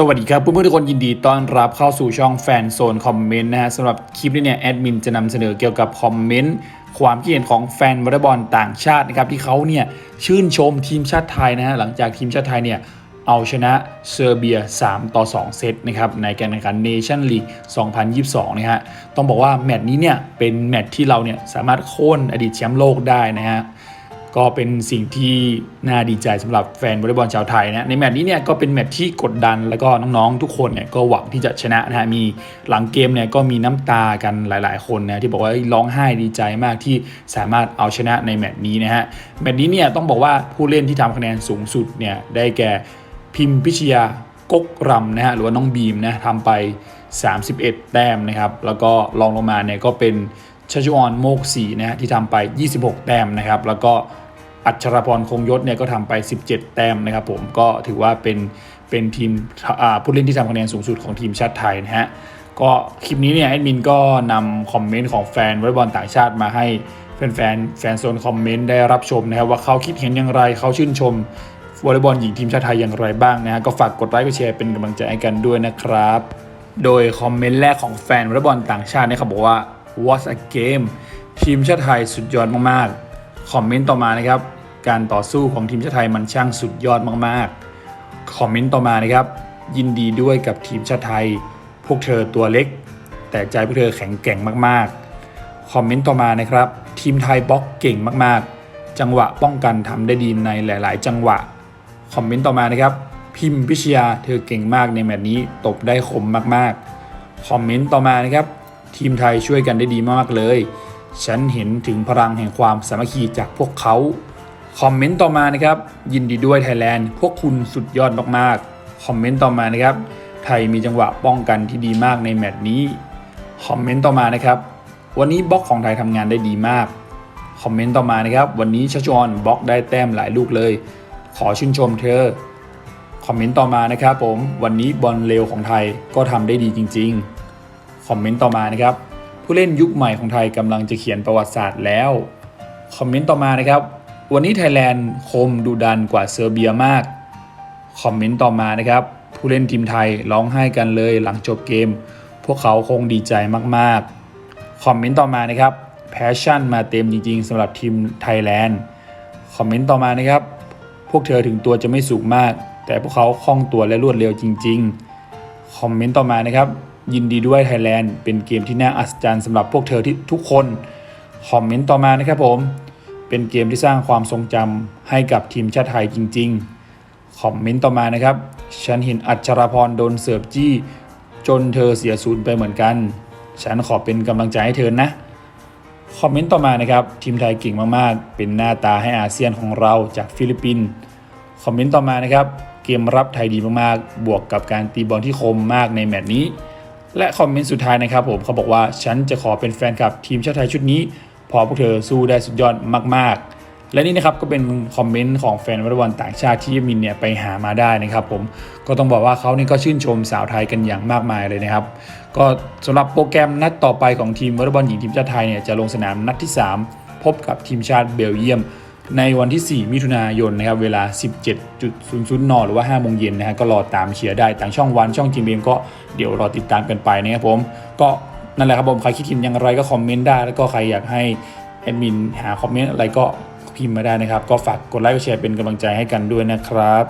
สวัสดีครับเพื่อนๆทุกคนยินดีต้อนรับเข้าสู่ช่องแฟนโซนคอมเมนต์นะฮะสำหรับคลิปนี้เนี่ยแอดมินจะนำเสนอเกี่ยวกับคอมเมนต์ความคิดเห็นของแฟนวอลเลย์บอลต่างชาตินะครับที่เขาเนี่ยชื่นชมทีมชาติไทยนะฮะหลังจากทีมชาติไทยเนี่ยเอาชนะเซอร์เบีย 3 ต่อ 2 เซตนะครับในการแข่งขันเนชั่นลีก 2022 นะฮะต้องบอกว่าแมตช์นี้เนี่ยเป็นแมตช์ที่เราเนี่ยสามารถโค่นอดีตแชมป์โลกได้นะฮะ ก็เป็นสิ่งที่น่าดีใจสำหรับแฟนวอลเลย์บอลชาวไทยนะในแมตช์นี้เนี่ยก็เป็นแมตช์ที่กดดันแล้วก็น้องๆทุกคนเนี่ยก็หวังที่จะชนะนะฮะมีหลังเกมเนี่ยก็มีน้ำตากันหลาย ๆ คนนะที่บอกว่าร้องไห้ดีใจมากที่สามารถเอาชนะในแมตช์นี้นะฮะแมตช์นี้เนี่ยต้องบอกว่าผู้เล่นที่ทำคะแนนสูงสุดเนี่ยได้แก่พิมพิชยากกรำนะฮะหรือว่าน้องบีมนะทำไป 31 แต้มนะครับแล้วก็รองลงมาเนี่ยก็เป็นชัชวอนโมกศีนะฮะที่ทำไป 26 แต้มนะครับ แล้วก็ อัชรพรคงยศเนี่ยก็ทำไป 17 แต้มนะครับผมก็ถือว่าเป็นเป็นทีมผู้เล่นที่ทำคะแนนสูงสุดของทีมชาติไทยนะฮะก็คลิปนี้เนี่ยแอดมินก็นำคอมเมนต์ของแฟนวอลเลย์บอลต่างชาติมาให้แฟนๆแฟนโซนคอมเมนต์ได้รับชมนะครับว่าเขาคิดเห็นอย่างไรเขาชื่นชมวอลเลย์บอลหญิงทีมชาติไทยอย่างไรบ้างนะฮะก็ฝากกดไลค์กดแชร์เป็นกำลังใจให้กันด้วยนะครับ โดยคอมเมนต์แรกของแฟนวอลเลย์บอลต่างชาติเนี่ยเขาบอกว่า what a game ทีมชาติไทยสุดยอดมากๆ คอมเมนต์ต่อมานะครับ การต่อสู้ของทีมชาติไทยมันช่างสุดยอดมากๆ คอมเมนต์ต่อมานะครับ ยินดีด้วยกับทีมชาติไทย พวกเธอตัวเล็ก แต่ใจพวกเธอแข็งแกร่งมากๆ คอมเมนต์ต่อมานะครับ ทีมไทยบล็อกเก่งมากๆ จังหวะป้องกันทำได้ดีในหลาย ๆ จังหวะ คอมเมนต์ต่อมานะครับ พิมพ์พิชยาเธอเก่งมากในแมตช์นี้ตบได้คมมากๆ คอมเมนต์ต่อมานะครับ ทีมไทยช่วยกันได้ดีมากเลย ฉันเห็นถึงพลังแห่งความสามัคคีจากพวกเขา คอมเมนต์ต่อมานะครับ ยินดีด้วยไทยแลนด์ พวกคุณสุดยอดมากๆ คอมเมนต์ต่อมานะครับ ไทยมีจังหวะป้องกันที่ดีมากในแมตช์นี้ คอมเมนต์ต่อมานะครับ วันนี้บล็อกของไทยทำงานได้ดีมาก คอมเมนต์ต่อมานะครับ วันนี้ชัชวอนบล็อกได้แต้มหลายลูกเลย ขอชื่นชมเธอ คอมเมนต์ต่อมานะครับผม วันนี้บอลเร็วของไทยก็ทำได้ดีจริง ๆ คอมเมนต์ต่อมานะครับ ผู้เล่นยุคใหม่ของไทยกำลังจะเขียนประวัติศาสตร์แล้ว คอมเมนต์ต่อมานะครับ วันนี้ไทยแลนด์คมดุดันกว่าเซอร์เบียมาก คอมเมนต์ต่อมานะครับ ผู้เล่นทีมไทยร้องไห้กันเลยหลังจบเกม พวกเขาคงดีใจมากๆ คอมเมนต์ต่อมานะครับแพชชั่นมาเต็มจริงๆสำหรับทีมไทยแลนด์ คอมเมนต์ต่อมานะครับ พวกเธอถึงตัวจะไม่สูงมาก แต่พวกเขาคล่องตัวและรวดเร็วจริง ๆ คอมเมนต์ต่อมานะครับ ยินดีด้วยไทยแลนด์เป็นเกมที่น่าอัศจรรย์สำหรับพวกเธอที่ทุกคน คอมเมนต์ต่อมานะครับผม เป็นเกมที่สร้างความทรงจำให้กับทีมชาติไทยจริง ๆ คอมเมนต์ต่อมานะครับ ฉันเห็นอัชราพรโดนเสิร์ฟจี้ จนเธอเสียศูนย์ไปเหมือนกัน ฉันขอเป็นกำลังใจให้เธอนะ คอมเมนต์ต่อมานะครับ ทีมไทยเก่งมากๆ เป็นหน้าตาให้อาเซียนของเราจากฟิลิปปินส์ คอมเมนต์ต่อมานะครับเกมรับไทยดีมากๆ บวกกับการตีบอลที่คมมากในแมตช์นี้ และคอมเมนต์สุดท้ายนะครับผมเขาบอกว่าฉันจะขอเป็นแฟนคลับทีมชาติไทยชุดนี้เพอพวกเธอสู้ได้สุดยอดมาก ๆและนี่นะครับก็เป็นคอมเมนต์ของแฟนวอลเลย์บอลต่างชาติที่มินเนี่ยไปหามาได้นะครับผมก็ต้องบอกว่าเขานี่ก็ชื่นชมสาวไทยกันอย่างมากมายเลยนะครับ ก็สำหรับโปรแกรมนัดต่อไปของทีมวอลเลย์บอลหญิงทีมชาติไทยเนี่ยจะลงสนามนัดที่ 3 พบกับทีมชาติเบลเยียม ในวันที่ 4 มิถุนายนนะครับเวลา 17.00นหรือว่า5โมงเย็นนะฮะก็รอตามเชียร์ได้ต่างช่องวันช่องจีเมมก็เดี๋ยวรอติดตามกันไปนะครับผมก็นั่นแหละครับผมใครคิดเห็นอย่างไรก็คอมเมนต์ได้ แล้วก็ใครอยากให้แอดมินหาคอมเมนต์อะไรก็พิมพ์มาได้นะครับ ก็ฝากกดไลค์กดแชร์เป็นกำลังใจให้กันด้วยนะครับ